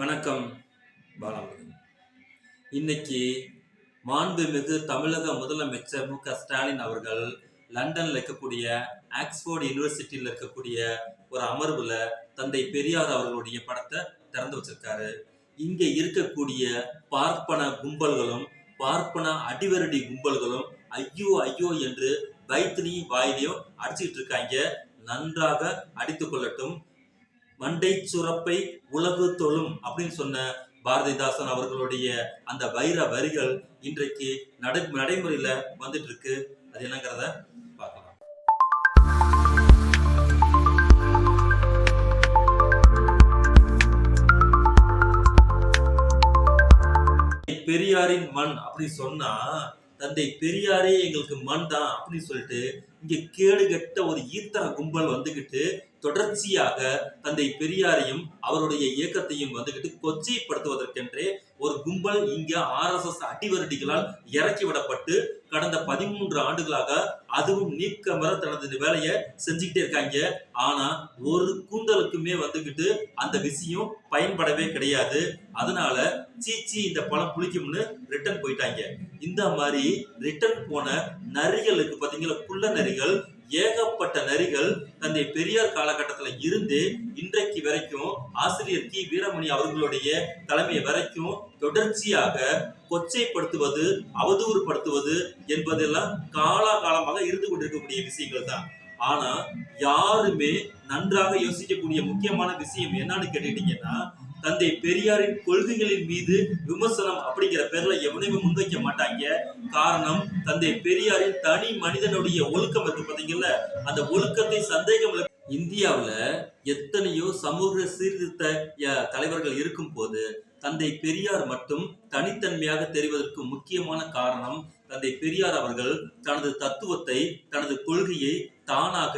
வணக்கம் பாலாமுருகன் இன்னைக்கு மாண்புமிகு தமிழக முதலமைச்சர் மு க ஸ்டாலின் அவர்கள் லண்டனில் இருக்கக்கூடிய ஆக்ஸ்போர்ட் யூனிவர்சிட்டியில் இருக்கக்கூடிய ஒரு அமர்வில் தந்தை பெரியார் அவர்களுடைய படத்தை திறந்து வச்சிருக்காரு. இங்கே இருக்கக்கூடிய பார்ப்பன கும்பல்களும் பார்ப்பன அடிவரடி கும்பல்களும் ஐயோ ஐயோ என்று வயிற்றுலையும் வாயிலையும் அடிச்சுக்கிட்டு இருக்காங்க. நன்றாக அடித்து கொள்ளட்டும். வண்டை சுரப்பை உலகு தொழும் அப்படின்னு சொன்ன பாரதிதாசன் அவர்களுடைய அந்த வைர வரிகள் இன்றைக்கு நடை நடைமுறையில வந்துட்டு இருக்கு அது என்னங்கிறத பார்க்கலாம். பெரியாரின் மண் அப்படின்னு சொன்னா தந்தை பெரியாரே எங்களுக்கு மண் தான் அப்படின்னு சொல்லிட்டு இங்க கேடு கெட்ட ஒரு ஈத்தர கும்பல் வந்துகிட்டு தொடர்ச்சியாக தந்தை பெரியாரையும் அவருடைய இயக்கத்தையும் வந்துகிட்டு கொச்சைப்படுத்துவதற்கென்றே ஒரு கும்பல் இங்க ஆர்எஸ்எஸ் அடிவரடிகளால் இறக்கி விடப்பட்டு கடந்த பதிமூன்று ஆண்டுகளாக அதுவும் நீக்கமர தனது வேலையை செஞ்சுக்கிட்டே இருக்காங்க. ஆனா ஒரு கூந்தலுக்குமே வந்துகிட்டு அந்த விஷயம் பயன்படவே கிடையாது. அதனால சீச்சி இந்த பழம் புளிக்கும்னு ரிட்டர்ன் போயிட்டாங்க. இந்த மாதிரி ரிட்டர்ன் போன நரிகளுக்கு பாத்தீங்களா? குள்ள நரிகள். ஏகப்பட்ட நரிகள் தந்தை பெரியார் காலகட்டத்தில் இருந்து இன்றைக்கு வரைக்கும் ஆசிரியர் கி. வீரமணி அவர்களுடைய தலைமை வரைக்கும் தொடர்ச்சியாக கொச்சைப்படுத்துவது அவதூறுபடுத்துவது என்பதெல்லாம் காலாகாலமாக இருந்து கொண்டிருக்கக்கூடிய விஷயங்கள் தான். ஆனா யாருமே நன்றாக யோசிக்கக்கூடிய முக்கியமான விஷயம் என்னன்னு கேட்டுட்டீங்கன்னா தந்தை பெரியாரின் கொள்கைகளின் மீது விமர்சனம் அப்படிங்கிற பேர்ல எவனையுமே முன்வைக்க மாட்டாங்க. காரணம் தந்தை பெரியாரின் தனி மனிதனுடைய ஒழுக்கம் இருக்கு பாத்தீங்கல்ல? அந்த ஒழுக்கத்தை சந்தேகம் இந்தியாவில் இந்தியாவுல எத்தனையோ சமூக சீர்திருத்த தலைவர்கள் இருக்கும் போது தந்தை பெரியார் மட்டும் தனித்தன்மையாக தெரிவதற்கு முக்கியமான காரணம் தந்தை பெரியார் அவர்கள் தனது தத்துவத்தை தனது கொள்கையை தானாக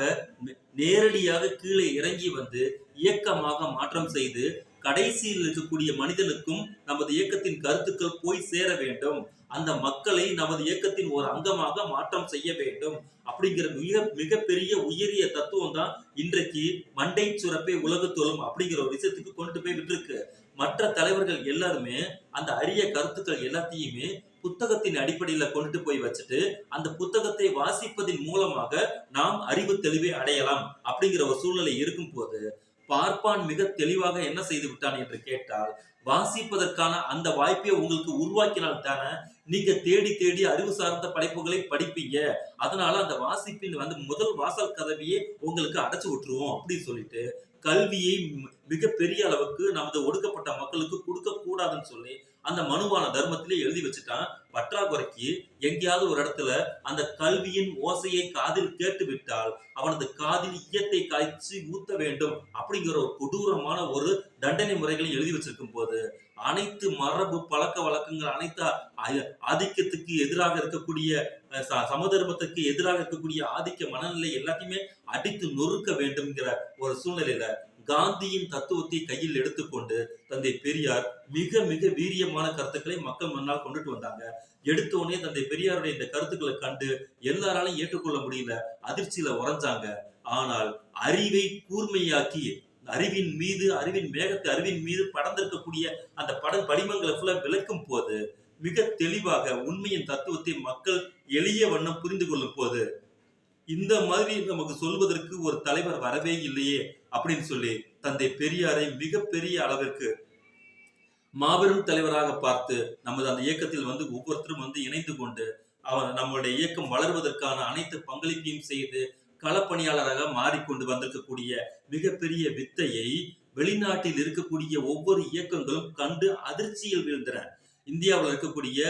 நேரடியாக கீழே இறங்கி வந்து இயக்கமாக மாற்றம் செய்து கடைசியில் இருக்கக்கூடிய மனிதனுக்கும் நமது இயக்கத்தின் கருத்துக்கள் போய் சேர வேண்டும். அந்த மக்களை நமது இயக்கத்தின் ஒரு அங்கமாக மாற்றம் செய்ய வேண்டும். அப்படிங்கிற மிக மிகப்பெரிய உயரிய தத்துவம் தான் இன்றைக்கு மண்டை சுரப்பை உலகு அப்படிங்கிற ஒரு விஷயத்துக்கு கொண்டு போய் விட்டுருக்கு. மற்ற தலைவர்கள் எல்லாருமே அந்த அரிய கருத்துக்கள் எல்லாத்தையுமே புத்தகத்தின் அடிப்படையில கொண்டுட்டு போய் வச்சுட்டு அந்த புத்தகத்தை வாசிப்பதின் மூலமாக நாம் அறிவு தெளிவை அடையலாம் அப்படிங்கிற ஒரு சூழ்நிலை இருக்கும் போது பார்ப்பான் மிக தெளிவாக என்ன செய்து விட்டான் என்று கேட்டால் வாசிப்பதற்கான அந்த வாய்ப்பை உங்களுக்கு உருவாக்கினால் தானே நீங்க தேடி தேடி அறிவு சார்ந்த படைப்புகளை படிப்பீங்க. அதனால அந்த வாசிப்பின் வந்து முதல் வாசல் கதவியே உங்களுக்கு அடைச்சு விட்டுருவோம் அப்படின்னு சொல்லிட்டு கல்வியை மிகப்பெரிய அளவுக்கு நமது ஒடுக்கப்பட்ட மக்களுக்கு கொடுக்க கூடாதுன்னு சொல்லி அந்த மனுவான தர்மத்திலே எழுதி வச்சுட்டான். பற்றாக்குறைக்கு எங்கேயாவது ஒரு இடத்துல அந்த கல்வியின் ஓசையை காதில் கேட்டு விட்டால் அவனது காதில் ஈயத்தை காய்ச்சி ஊத்த வேண்டும் அப்படிங்கிற ஒரு கொடூரமான ஒரு தண்டனை முறைகளை எழுதி வச்சிருக்கும் போது அனைத்து மரபு பழக்க வழக்கங்கள் அனைத்து ஆதிக்கத்துக்கு எதிராக இருக்கக்கூடிய ச- சமதர்மத்துக்கு எதிராக இருக்கக்கூடிய ஆதிக்க மனநிலை எல்லாத்தையுமே அடித்து நொறுக்க வேண்டும்ங்கிற ஒரு சூழ்நிலையில காந்தியின் தத்துவத்தை கையில் எடுத்துக்கொண்டு தந்தை பெரியார் மிக மிக வீரியமான கருத்துக்களை மக்கள் முன்னால் கொண்டுட்டு வந்தாங்க. எடுத்த உடனே தந்தை பெரியாருடைய இந்த கருத்துக்களை கண்டு எல்லாராலையும் ஏற்றுக்கொள்ள முடியல அதிர்ச்சியில உறைஞ்சாங்க. ஆனால் அறிவை கூர்மையாக்கி அறிவின் மீது அறிவின் மேகத்தை அறிவின் மீது படர்ந்திருக்கக்கூடிய அந்த பட படிமங்களை ஃபுல்லா விளக்கும் போது மிக தெளிவாக உண்மையின் தத்துவத்தை மக்கள் எளிய வண்ணம் புரிந்து கொள்ளும் போது இந்த மாதிரி நமக்கு சொல்வதற்கு ஒரு தலைவர் வரவே இல்லையே அப்படின்னு சொல்லி தந்தை பெரியாரை மிகப்பெரிய அளவிற்கு மாபெரும் தலைவராக பார்த்து நமது அந்த இயக்கத்தில் வந்து ஒவ்வொருத்தரும் வந்து இணைந்து கொண்டு அவர் நம்மளுடைய இயக்கம் வளர்வதற்கான அனைத்து பங்களிப்பையும் செய்து களப்பணியாளராக மாறிக்கொண்டு வந்திருக்கக்கூடிய மிகப்பெரிய வித்தையை வெளிநாட்டில் இருக்கக்கூடிய ஒவ்வொரு இயக்கங்களும் கண்டு அதிர்ச்சியில் வீழ்ந்தன இந்தியாவில் இருக்கக்கூடிய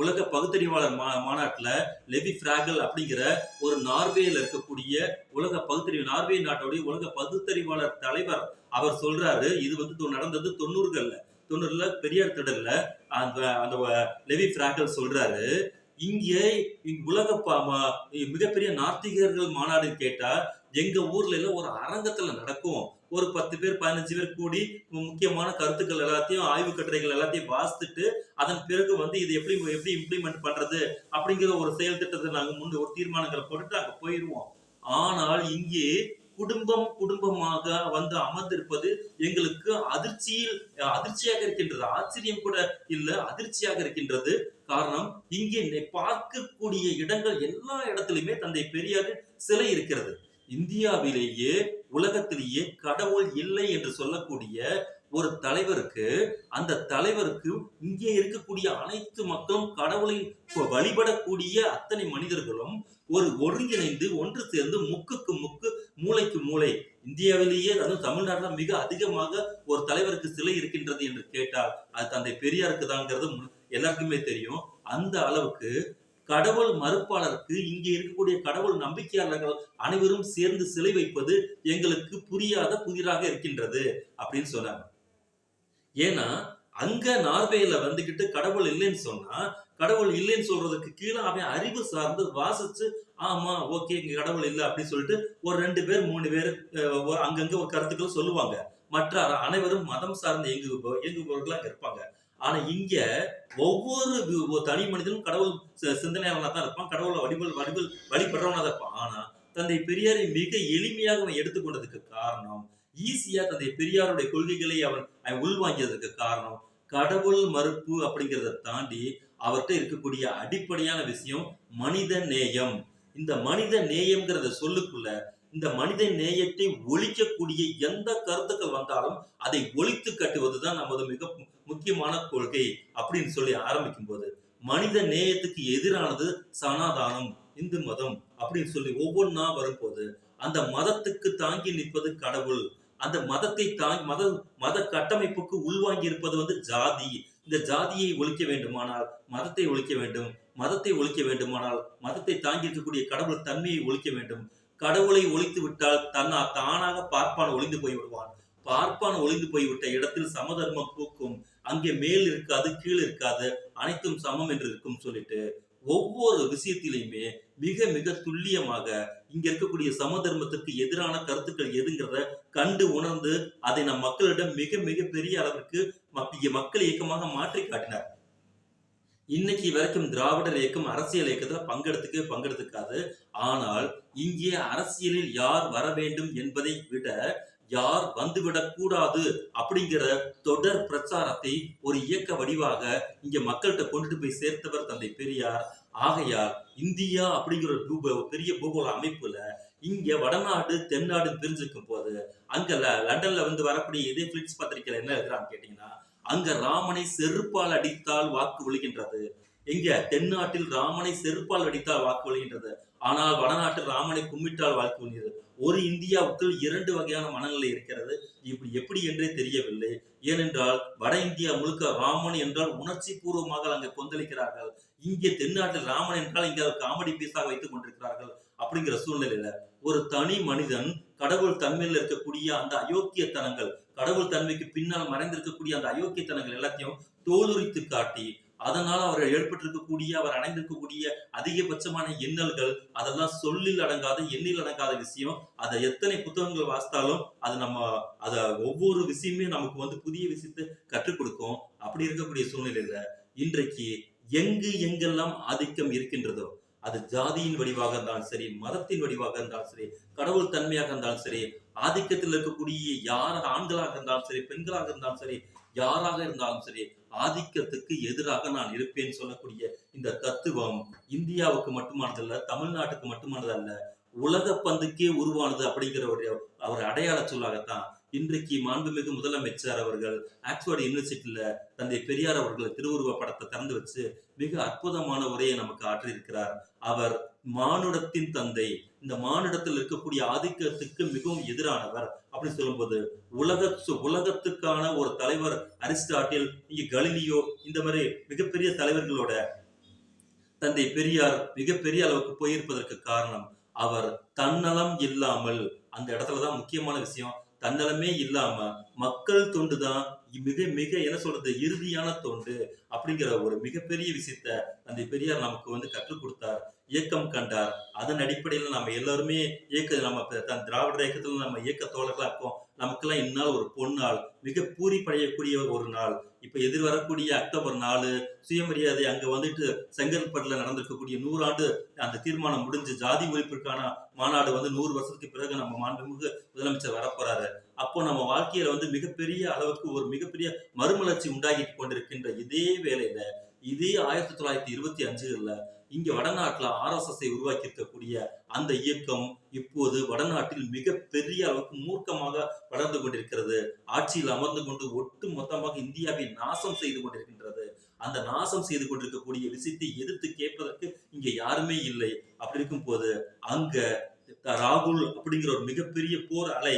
உலக பகுத்தறிவாளர் மா மாநாட்டில் லெவி ஃப்ராகல் அப்படிங்கிற ஒரு நார்வேயில் இருக்கக்கூடிய உலக பகுத்தறிவு நார்வே நாட்டோடைய உலக பகுத்தறிவாளர் தலைவர் அவர் சொல்றாரு. இது வந்து நடந்தது தொண்ணூறுகள்ல. தொண்ணூறுல பெரியார் திடல்ல அந்த அந்த லெவி ஃப்ராகல் சொல்றாரு. இங்கே உலக மிகப்பெரிய நார்த்திகர்கள் மாநாடு கேட்டா எங்க ஊர்ல எல்லாம் ஒரு அரங்கத்துல நடக்கும். ஒரு பத்து பேர் பதினஞ்சு பேர் கூடி முக்கியமான கருத்துக்கள் எல்லாத்தையும் ஆய்வு கட்டுரைகள் எல்லாத்தையும் வாசித்துட்டு அதன் பிறகு வந்து இது எப்படி எப்படி இம்ப்ளிமெண்ட் பண்றது அப்படிங்கிற ஒரு செயல் திட்டத்தை நாங்கள் முன் ஒரு தீர்மானங்களை போட்டுட்டு அங்கே போயிடுவோம் ஆனால் இங்கே குடும்பம் குடும்பமாக வந்து அமர்ந்திருப்பது எங்களுக்கு அதிர்ச்சியில் அதிர்ச்சியாக இருக்கின்றது. ஆச்சரியம் கூட இல்ல அதிர்ச்சியாக இருக்கின்றது. காரணம் இங்கே பார்க்கக்கூடிய இடங்கள் எல்லா இடத்துலையுமே தந்தை பெரியாரின் சிலை இருக்கிறது. இந்தியாவிலேயே உலகத்திலேயே கடவுள் இல்லை என்று சொல்லக்கூடிய ஒரு தலைவருக்கு அந்த தலைவருக்கு இங்கே இருக்கக்கூடிய அனைத்து மக்களும் கடவுளை வழிபடக்கூடிய அத்தனை மனிதர்களும் ஒரு ஒருங்கிணைந்து ஒன்று சேர்ந்து முக்குக்கு முக்கு மூளைக்கு மூளை. இந்தியாவிலேயே அதுவும் தமிழ்நாட்டில் மிக அதிகமாக ஒரு தலைவருக்கு சிலை இருக்கின்றது என்று கேட்டால் அது தந்தை பெரியாருக்கு தாங்கிறது எல்லாருக்குமே தெரியும். அந்த அளவுக்கு கடவுள் மறுப்பாளருக்கு இங்கே இருக்கக்கூடிய கடவுள் நம்பிக்கையாளர்கள் அனைவரும் சேர்ந்து சிலை வைப்பது எங்களுக்கு புரியாத புதிராக இருக்கின்றது அப்படின்னு சொன்னாங்க. ஏன்னா அங்க நார்வேல வந்துகிட்டு கடவுள் இல்லைன்னு சொன்னா கடவுள் இல்லைன்னு சொல்றதுக்கு கீழே அவன் அறிவு சார்ந்து வாசிச்சு ஆமா ஓகே இங்க கடவுள் இல்லை அப்படின்னு சொல்லிட்டு ஒரு ரெண்டு பேர் மூணு பேர் அஹ், ஒரு- அங்கங்க ஒரு கருத்துக்கள் சொல்லுவாங்க. மற்ற அனைவரும் மதம் சார்ந்த இயங்கு இயங்குபவர்களா இருப்பாங்க. ஆனா இங்க ஒவ்வொரு தனி மனிதனும் கடவுள் சி- சிந்தனையாளனா தான் இருப்பான். கடவுளை வடிவல் வடிவல் வழிபடுறவனா தான் இருப்பான். ஆனா தந்தை பெரியாரை மிக எளிமையாக அவன் எடுத்துக்கொண்டதுக்கு காரணம் ஈஸியா தந்தை பெரியாருடைய கொள்கைகளை அவன் அவன் உள்வாங்கியதற்கு காரணம் கடவுள் மறுப்பு அப்படிங்கிறத தாண்டி அவர்கிட்ட இருக்கக்கூடிய அடிப்படையான விஷயம் மனித நேயம். இந்த மனித நேயம்ங்கிறத சொல்லுக்குள்ள இந்த மனித நேயத்தை ஒழிக்கக்கூடிய எந்த கருத்துக்கள் வந்தாலும் அதை ஒழித்து கட்டுவதுதான் நமது மிக முக்கியமான கொள்கை அப்படின்னு சொல்லி ஆரம்பிக்கும் போது மனித நேயத்துக்கு எதிரானது சனாதானம் இந்து மதம் அப்படின்னு சொல்லி ஒவ்வொன்றா வரும்போது அந்த மதத்துக்கு தாங்கி நிற்பது கடவுள் அந்த மதத்தை தாங்கி மத மத கட்டமைப்புக்கு உள்வாங்கி இருப்பது வந்து ஜாதி. இந்த ஜாதியை ஒழிக்க வேண்டுமானால் மதத்தை ஒழிக்க வேண்டும் மதத்தை ஒழிக்க வேண்டுமானால் மதத்தை தாங்கி இருக்கக்கூடிய கடவுள் தன்மையை ஒழிக்க வேண்டும். கடவுளை ஒழித்து விட்டால் தன்னா தானாக பார்ப்பான் ஒளிந்து போய் விடுவான். பார்ப்பான் ஒளிந்து போய்விட்ட இடத்தில் சமதர்மம் பூக்கும். அங்கே மேல் இருக்காது கீழ் இருக்காது. அனைத்தும் சமம் என்று இருக்கும் சொல்லிட்டு ஒவ்வொரு விஷயத்திலையுமே மிக மிக துல்லியமாக இங்க இருக்கக்கூடிய சமதர்மத்திற்கு எதிரான கருத்துக்கள் எதுங்கிறத கண்டு உணர்ந்து அதை நம் மக்களிடம் மிக மிக பெரிய அளவிற்கு மக்கள் இயக்கமாக மாற்றி காட்டினார். இன்னைக்கு வரைக்கும் திராவிடர் இயக்கம் அரசியல் இயக்கத்துல பங்கெடுத்துக்கவே பங்கெடுத்துக்காது. ஆனால் இங்கே அரசியலில் யார் வர வேண்டும் என்பதை விட யார் வந்துவிடக் கூடாது அப்படிங்கிற தொடர் பிரச்சாரத்தை ஒரு இயக்க வடிவாக இங்க மக்கள்கிட்ட கொண்டுட்டு போய் சேர்த்தவர் தந்தை பெரியார். ஆகையால் இந்தியா அப்படிங்கிற ஒரு பூப பெரிய பூகோள அமைப்புல இங்க வடநாடு தென்னாடு பிரிஞ்சிருக்கும் போது அங்க லண்டன்ல வந்து வரக்கூடிய இதே பிளிட்ஸ் பத்திரிகையில என்ன எழுதுறான்னு கேட்டீங்கன்னா அங்க ராமனை செருப்பால் அடித்தால் வாக்கு விழுகின்றது. எங்க? தென்னாட்டில் ராமனை செருப்பால் அடித்தால் வாக்கு விழுகின்றது. ஆனால் வடநாட்டில் ராமனை கும்பிட்டால் வாக்கு விழுகிறது ஒரு இந்தியாவுக்குள் இரண்டு வகையான மனநிலை இருக்கிறது. இப்படி எப்படி என்றே தெரியவில்லை. ஏனென்றால் வட இந்தியா முழுக்க ராமன் என்றால் உணர்ச்சி பூர்வமாக அங்கே கொந்தளிக்கிறார்கள். இங்கே தென்னாட்டில் ராமன் என்றால் இங்கே அவர் காமெடி பீஸாக வைத்துக் கொண்டிருக்கிறார்கள். அப்படிங்கிற சூழ்நிலையில ஒரு தனி மனிதன் கடவுள் தன்மையில் இருக்கக்கூடிய அந்த அயோக்கியத்தனங்கள் கடவுள் தன்மைக்கு பின்னால் மறைந்திருக்கக்கூடிய அந்த அயோக்கியத்தனங்கள் எல்லாத்தையும் தோலுரித்து காட்டி அதனால் அவர் ஏற்பட்டிருக்கக்கூடிய அவர் அடைந்திருக்கக்கூடிய அதிகபட்சமான எண்ணல்கள் அதெல்லாம் சொல்லில் அடங்காத எண்ணில் அடங்காத விஷயம். அதை எத்தனை புத்தகங்கள் வாசித்தாலும் அது நம்ம அத ஒவ்வொரு விஷயமே நமக்கு வந்து புதிய விஷயத்தை கற்றுக் கொடுக்கும். அப்படி இருக்கக்கூடிய சூழ்நிலையில இன்றைக்கு எங்கு எங்கெல்லாம் ஆதிக்கம் இருக்கின்றதோ அது ஜாதியின் வடிவாக இருந்தாலும் சரி மதத்தின் வடிவாக இருந்தாலும் சரி கடவுள் தன்மையாக இருந்தாலும் சரி ஆதிக்கத்தில் இருக்கக்கூடிய யார் ஆண்களாக இருந்தாலும் சரி பெண்களாக இருந்தாலும் சரி யாராக இருந்தாலும் சரி ஆதிக்கத்துக்கு எதிராக நான் இருப்பேன் சொல்லக்கூடிய இந்த தத்துவம் இந்தியாவுக்கு மட்டுமானதல்ல தமிழ்நாட்டுக்கு மட்டுமானதல்ல உலக பந்துக்கே உருவானது அப்படிங்கிற ஒரு அவர் அடையாள சொல்லாகத்தான் இன்றைக்கு மாண்புமிகு முதலமைச்சர் அவர்கள் ஆக்ஸ்போர்ட் யூனிவர்சிட்டியில தந்தை பெரியார் அவர்கள் திருவுருவ படத்தை திறந்து வச்சு மிக அற்புதமான உரையை நமக்கு ஆற்றியிருக்கிறார். அவர் மானுடத்தின் தந்தை இந்த மானிடத்தில் இருக்கக்கூடிய ஆதிக்கத்துக்கு மிகவும் எதிரானவர் அப்படின்னு சொல்லும்போது உலக உலகத்துக்கான ஒரு தலைவர் அரிஸ்டாட்டில் இங்க கலிலியோ இந்த மாதிரி மிகப்பெரிய தலைவர்களோட தந்தை பெரியார் மிகப்பெரிய அளவுக்கு போயிருப்பதற்கு காரணம் அவர் தன்னலம் இல்லாமல் அந்த இடத்துலதான் முக்கியமான விஷயம் தன்னலமே இல்லாம மக்கள் தொண்டு தான் மிக மிக என்ன சொல்றது இறுதியான தொண்டு அப்படிங்கிற ஒரு மிகப்பெரிய விஷயத்த தந்தை பெரியார் நமக்கு வந்து கற்றுக் கொடுத்தார். இயக்கம் கண்டார். அதன் அடிப்படையில் நம்ம எல்லாருமே இயக்க நம்ம தன் திராவிட இயக்கத்தில் நம்ம இயக்க தோழர்களாக இருக்கோம். நமக்கெல்லாம் இந்நாள் ஒரு பொன்னாள் மிக பூரிப்படையக்கூடிய ஒரு நாள். இப்போ எதிர்வரக்கூடிய அக்டோபர் நாலு சுயமரியாதை அங்கே வந்துட்டு செங்கல்பட்டில் நடந்திருக்கக்கூடிய நூறாண்டு அந்த தீர்மானம் முடிஞ்சு ஜாதி ஒழிப்பிற்கான மாநாடு வந்து நூறு வருஷத்துக்கு பிறகு நம்ம மாண்புமிகு முதலமைச்சர் வரப்போறாரு. அப்போ நம்ம வாழ்க்கையில வந்து மிகப்பெரிய அளவுக்கு ஒரு மிகப்பெரிய மறுமலர்ச்சி உண்டாகிட்டு கொண்டிருக்கின்ற இதே வேலையில இதே ஆயிரத்தி தொள்ளாயிரத்தி இருபத்தி அஞ்சுகள்ல இங்க வடநாட்டுல ஆர்எஸ்எஸ்ஐ உருவாக்கி இருக்கக்கூடிய அந்த இயக்கம் இப்போது வடநாட்டில் மிக பெரிய அளவுக்கு மூர்க்கமாக வளர்ந்து கொண்டிருக்கிறது. ஆட்சியில் அமர்ந்து கொண்டு ஒட்டு மொத்தமாக இந்தியாவை நாசம் செய்து கொண்டிருக்கின்றது. அந்த நாசம் செய்து கொண்டிருக்கக்கூடிய விஷயத்தை எதிர்த்து கேட்பதற்கு இங்க யாருமே இல்லை. அப்படி இருக்கும் போது அங்க ராகுல் அப்படிங்கிற ஒரு மிகப்பெரிய போர் அலை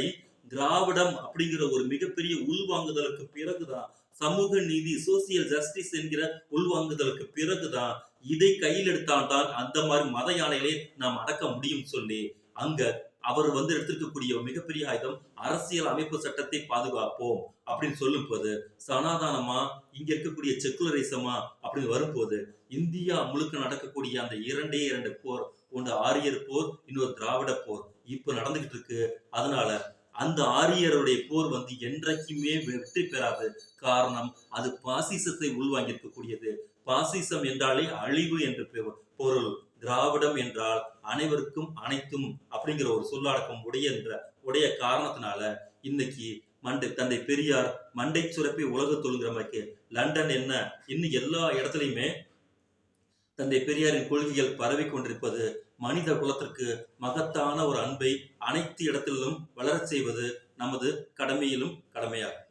திராவிடம் அப்படிங்கிற ஒரு மிகப்பெரிய உள்வாங்குதலுக்கு பிறகுதான் சமூக நீதி சோசியல் ஜஸ்டிஸ் என்கிற உள்வாங்குதலுக்கு பிறகுதான் இதை கையில் எடுத்தால்தான் அந்த மாதிரி மத யானைகளை நாம் அடக்க முடியும் சொல்லி அங்க அவர் வந்து எடுத்திருக்கக்கூடிய மிகப்பெரிய ஆயுதம் அரசியல் அமைப்பு சட்டத்தை பாதுகாப்போம் அப்படின்னு சொல்லும் போது சனாதானமா இங்க இருக்கக்கூடிய செக்குலரிசமா அப்படின்னு வரும்போது இந்தியா முழுக்க நடக்கக்கூடிய அந்த இரண்டே இரண்டு போர் ஒன்று ஆரியர் போர் இன்னொரு திராவிட போர் இப்ப நடந்துகிட்டு இருக்கு. அதனால அந்த ஆரியருடைய போர் வந்து என்றைக்குமே வெற்றி பெறாது. காரணம் அது பாசிசத்தை உள்வாங்கியிருக்கக்கூடியது. பாசிசம் என்றாலே அழிவு என்று பொருள். திராவிடம் என்றால் அனைவருக்கும் அனைத்தும் அப்படிங்கிற ஒரு சொல்லாடக்கம் உடைய என்ற உடைய காரணத்தினால இன்னைக்கு மண்டை தந்தை பெரியார் மண்டை சுரப்பை உலக தொழுங்கிற மாதிரி லண்டன் என்ன இன்னும் எல்லா இடத்துலையுமே தந்தை பெரியாரின் கொள்கைகள் பரவி கொண்டிருப்பது மனித குலத்திற்கு மகத்தான ஒரு அன்பை அனைத்து இடத்திலும் வளரச் செய்வது நமது கடமையிலும் கடமையாகும்.